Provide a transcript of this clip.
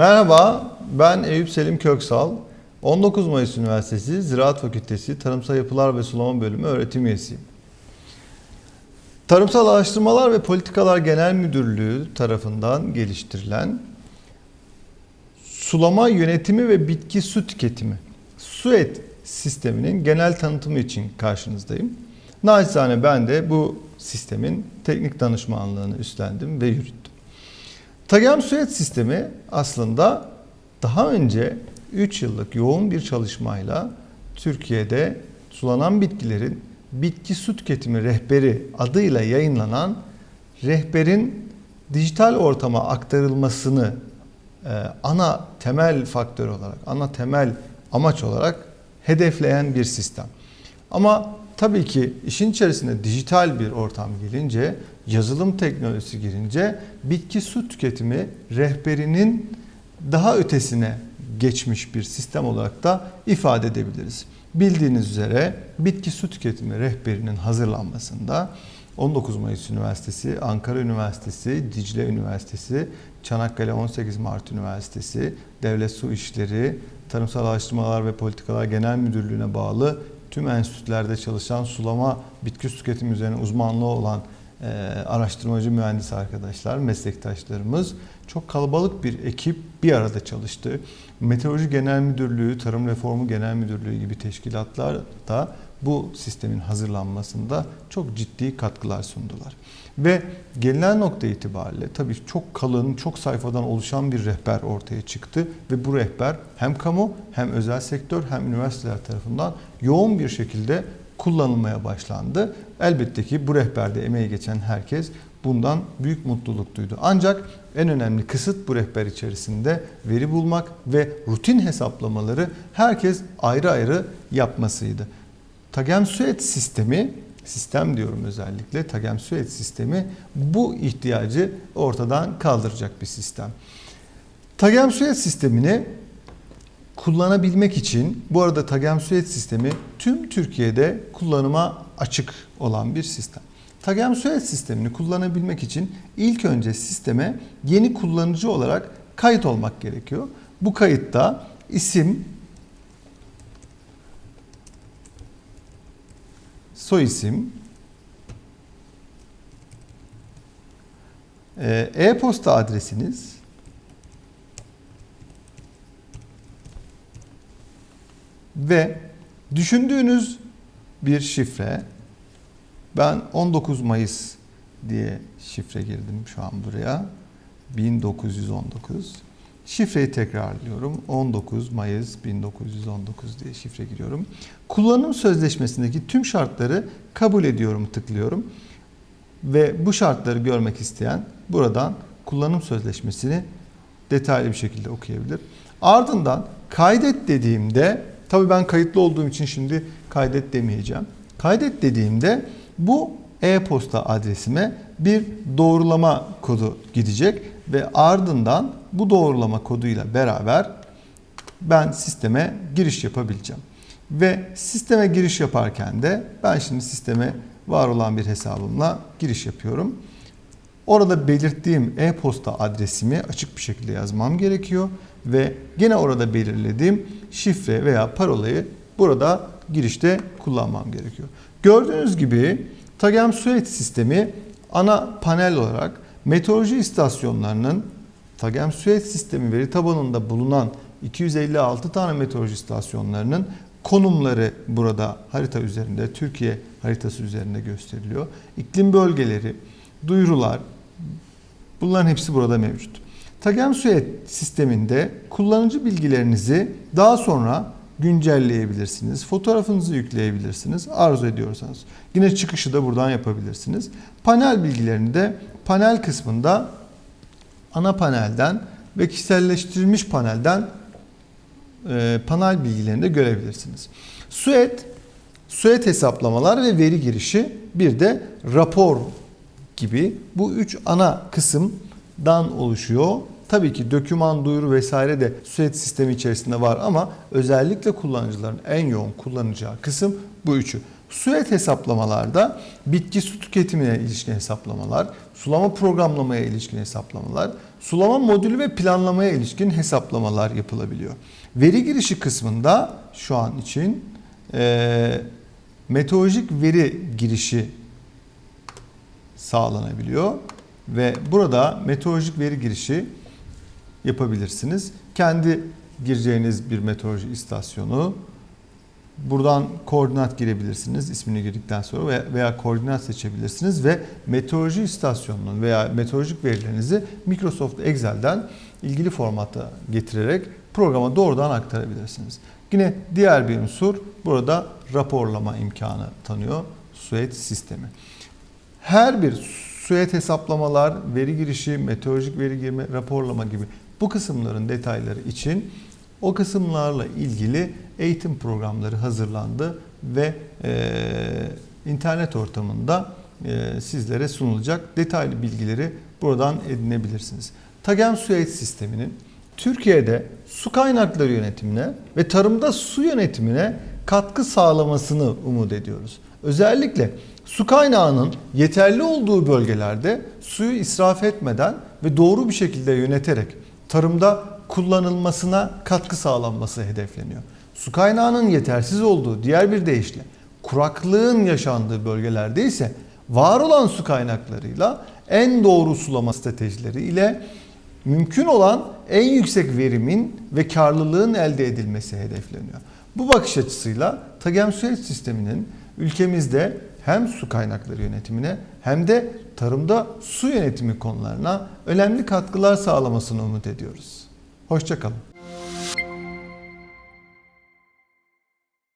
Merhaba, ben Eyüp Selim Köksal. 19 Mayıs Üniversitesi Ziraat Fakültesi Tarımsal Yapılar ve Sulama Bölümü öğretim üyesiyim. Tarımsal Araştırmalar ve Politikalar Genel Müdürlüğü tarafından geliştirilen sulama yönetimi ve bitki su tüketimi SUET sisteminin genel tanıtımı için karşınızdayım. Naçizane ben de bu sistemin teknik danışmanlığını üstlendim ve yürüttüm. Tagem Suet sistemi aslında daha önce 3 yıllık yoğun bir çalışmayla Türkiye'de sulanan bitkilerin bitki su tüketimi rehberi adıyla yayınlanan rehberin dijital ortama aktarılmasını e, ana temel faktör olarak, ana temel amaç olarak hedefleyen bir sistem. Ama tabii ki işin içerisine dijital bir ortam gelince, yazılım teknolojisi girince bitki su tüketimi rehberinin daha ötesine geçmiş bir sistem olarak da ifade edebiliriz. Bildiğiniz üzere bitki su tüketimi rehberinin hazırlanmasında 19 Mayıs Üniversitesi, Ankara Üniversitesi, Dicle Üniversitesi, Çanakkale 18 Mart Üniversitesi, Devlet Su İşleri, Tarımsal Araştırmalar ve Politikalar Genel Müdürlüğü'ne bağlı tüm enstitülerde çalışan sulama bitki tüketimi üzerine uzmanlığı olan e, araştırmacı mühendis arkadaşlar, meslektaşlarımız çok kalabalık bir ekip bir arada çalıştı. Meteoroloji Genel Müdürlüğü, Tarım Reformu Genel Müdürlüğü gibi teşkilatlar da bu sistemin hazırlanmasında çok ciddi katkılar sundular. Ve gelinen nokta itibariyle tabii çok kalın, çok sayfadan oluşan bir rehber ortaya çıktı ve bu rehber hem kamu hem özel sektör hem üniversiteler tarafından yoğun bir şekilde kullanılmaya başlandı. Elbette ki bu rehberde emeği geçen herkes bundan büyük mutluluk duydu. Ancak en önemli kısıt bu rehber içerisinde veri bulmak ve rutin hesaplamaları herkes ayrı ayrı yapmasıydı. Tagem Suet sistemi, sistem diyorum özellikle, Tagem Suet sistemi bu ihtiyacı ortadan kaldıracak bir sistem. Tagem Suet sistemini kullanabilmek için bu arada Tagem Suet sistemi tüm Türkiye'de kullanıma açık olan bir sistem. Tagem Suet sistemini kullanabilmek için ilk önce sisteme yeni kullanıcı olarak kayıt olmak gerekiyor. Bu kayıtta isim, soy isim, e, e-posta adresiniz, ve düşündüğünüz bir şifre, ben 19 Mayıs diye şifre girdim şu an buraya, 1919. Şifreyi tekrarlıyorum. 19 Mayıs 1919 diye şifre giriyorum. Kullanım sözleşmesindeki tüm şartları kabul ediyorum tıklıyorum. Ve bu şartları görmek isteyen buradan kullanım sözleşmesini detaylı bir şekilde okuyabilir. Ardından kaydet dediğimde tabii ben kayıtlı olduğum için şimdi kaydet demeyeceğim. Kaydet dediğimde bu e-posta adresime bir doğrulama kodu gidecek ve ardından bu doğrulama koduyla beraber ben sisteme giriş yapabileceğim. Ve sisteme giriş yaparken de ben şimdi sisteme var olan bir hesabımla giriş yapıyorum. Orada belirttiğim e-posta adresimi açık bir şekilde yazmam gerekiyor ve gene orada belirlediğim şifre veya parolayı burada girişte kullanmam gerekiyor. Gördüğünüz gibi Tagem Suet sistemi ana panel olarak meteoroloji istasyonlarının Tagem Suet sistemi veri tabanında bulunan 256 tane meteoroloji istasyonlarının konumları burada harita üzerinde, Türkiye haritası üzerinde gösteriliyor. İklim bölgeleri, duyurular bunların hepsi burada mevcut. Tagem Suet sisteminde kullanıcı bilgilerinizi daha sonra güncelleyebilirsiniz. Fotoğrafınızı yükleyebilirsiniz arzu ediyorsanız. Yine çıkışı da buradan yapabilirsiniz. Panel bilgilerini de panel kısmında ana panelden ve kişiselleştirilmiş panelden e, panel bilgilerini de görebilirsiniz. Suet, Suet hesaplamalar ve veri girişi bir de rapor gibi bu üç ana kısımdan oluşuyor. Tabii ki döküman, duyuru vesaire de Suet sistemi içerisinde var ama özellikle kullanıcıların en yoğun kullanacağı kısım bu üçü. Suet hesaplamalarda bitki su tüketimine ilişkin hesaplamalar, sulama programlamaya ilişkin hesaplamalar, sulama modülü ve planlamaya ilişkin hesaplamalar yapılabiliyor. Veri girişi kısmında şu an için e, meteorolojik veri girişi sağlanabiliyor ve burada meteorolojik veri girişi yapabilirsiniz. Kendi gireceğiniz bir meteoroloji istasyonu buradan koordinat girebilirsiniz ismini girdikten sonra veya, koordinat seçebilirsiniz ve meteoroloji istasyonunun veya meteorolojik verilerinizi Microsoft Excel'den ilgili formata getirerek programa doğrudan aktarabilirsiniz. Yine diğer bir unsur burada raporlama imkanı tanıyor Suet sistemi. Her bir suet hesaplamalar, veri girişi, meteorolojik veri girme, raporlama gibi bu kısımların detayları için o kısımlarla ilgili eğitim programları hazırlandı ve e, internet ortamında e, sizlere sunulacak detaylı bilgileri buradan edinebilirsiniz. Tagem Suet sisteminin Türkiye'de su kaynakları yönetimine ve tarımda su yönetimine katkı sağlamasını umut ediyoruz. Özellikle su kaynağının yeterli olduğu bölgelerde suyu israf etmeden ve doğru bir şekilde yöneterek tarımda kullanılmasına katkı sağlanması hedefleniyor. Su kaynağının yetersiz olduğu diğer bir deyişle kuraklığın yaşandığı bölgelerde ise var olan su kaynaklarıyla en doğru sulama stratejileri ile mümkün olan en yüksek verimin ve karlılığın elde edilmesi hedefleniyor. Bu bakış açısıyla Tagem Suet sisteminin ülkemizde hem su kaynakları yönetimine hem de tarımda su yönetimi konularına önemli katkılar sağlamasını umut ediyoruz. Hoşçakalın.